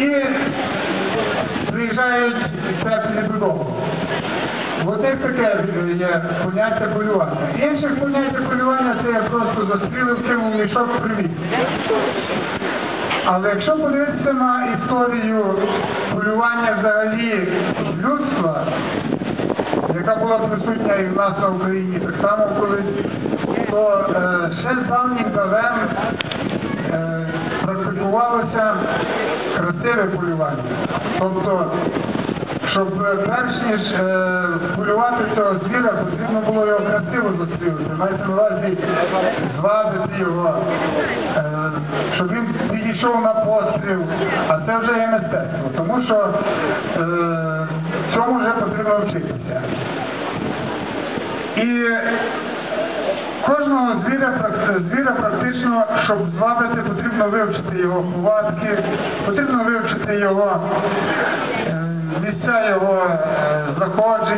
і приїжджають теплі додому. От як таке є поняття полювання. Інших поняття полювання це я просто застрілив, кинув мішок привіт. Але якщо подивитися на історію полювання взагалі людства, яка була присутня і в нас на Україні так само колись, то е, ще з давніх давен е, практикувалося красиве полювання. Тобто, щоб е, перш ніж е, полювати цього звіра, потрібно було його красиво застрілити. Мається на увазі звабити його, е, щоб він підійшов на постріл, а це вже є мистецтво, тому що цьому вже потрібно вчитися. І щоб звабити, потрібно вивчити його хватки, потрібно вивчити його е, місця його е, знаходження.